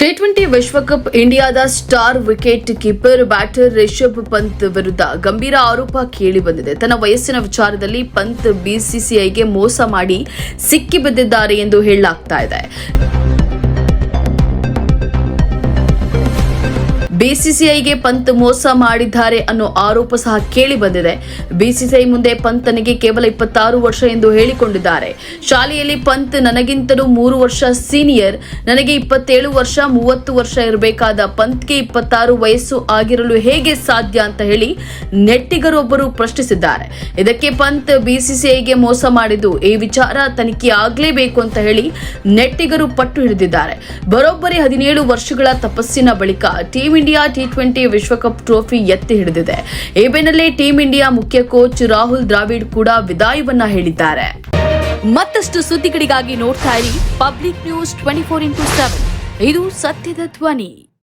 T twenty ವಿಶ್ವಕಪ್ ಇಂಡಿಯಾದ star wicket keeper batter Rishabh Pant ವಿರುದ್ಧ ಗಂಭೀರ ಆರೋಪ ಕೇಳಿ ಬಂದಿದೆ. ತನ್ನ ವಯಸ್ಸಿನ ವಿಚಾರದಲ್ಲಿ ಪಂತ್ ಬಿಸಿಸಿಐಗೆ ಮೋಸ ಮಾಡಿ ಸಿಕ್ಕಿಬಿದ್ದಿದ್ದಾರೆ ಎಂದು ಹೇಳಲಾಗ್ತಾ ಇದೆ. ಬಿಸಿಸಿಐಗೆ ಪಂತ್ ಮೋಸ ಮಾಡಿದ್ದಾರೆ ಅನ್ನೋ ಆರೋಪ ಸಹ ಕೇಳಿ ಬಂದಿದೆ. ಬಿಸಿಸಿಐ ಮುಂದೆ ಪಂತ್ ತನಗೆ ಕೇವಲ ಇಪ್ಪತ್ತಾರು ವರ್ಷ ಎಂದು ಹೇಳಿಕೊಂಡಿದ್ದಾರೆ. ಶಾಲೆಯಲ್ಲಿ ಪಂತ್ ನನಗಿಂತಲೂ ಮೂರು ವರ್ಷ ಸೀನಿಯರ್, ನನಗೆ ಇಪ್ಪತ್ತೇಳು ವರ್ಷ, ಮೂವತ್ತು ವರ್ಷ ಇರಬೇಕಾದ ಪಂತ್ಗೆ ಇಪ್ಪತ್ತಾರು ವಯಸ್ಸು ಆಗಿರಲು ಹೇಗೆ ಸಾಧ್ಯ ಅಂತ ಹೇಳಿ ನೆಟ್ಟಿಗರೊಬ್ಬರು ಪ್ರಶ್ನಿಸಿದ್ದಾರೆ. ಇದಕ್ಕೆ ಪಂತ್ ಬಿಸಿಸಿಐಗೆ ಮೋಸ ಮಾಡಿದ್ದು ಈ ವಿಚಾರ ತನಿಖೆ ಆಗಲೇಬೇಕು ಅಂತ ಹೇಳಿ ನೆಟ್ಟಿಗರು ಪಟ್ಟು ಹಿಡಿದಿದ್ದಾರೆ. ಬರೋಬ್ಬರಿ ಹದಿನೇಳು ವರ್ಷಗಳ ತಪಸ್ಸಿನ ಬಳಿಕ ಟೀಂ ಇಂಡಿಯಾ ಟಿ ಟ್ವೆಂಟಿ ವಿಶ್ವಕಪ್ ಟ್ರೋಫಿ ಎತ್ತಿ ಹಿಡಿದಿದೆ. ಈ ಬೆನ್ನಲ್ಲೇ ಟೀಂ ಇಂಡಿಯಾ ಮುಖ್ಯ ಕೋಚ್ ರಾಹುಲ್ ದ್ರಾವಿಡ್ ಕೂಡ ವಿದಾಯವನ್ನ ಹೇಳಿದ್ದಾರೆ. ಮತ್ತಷ್ಟು ಸುದ್ದಿಗಳಿಗಾಗಿ ನೋಡ್ತಾ ಇರಿ public news twenty four into seven. ಇದು ಸತ್ಯದ ಧ್ವನಿ.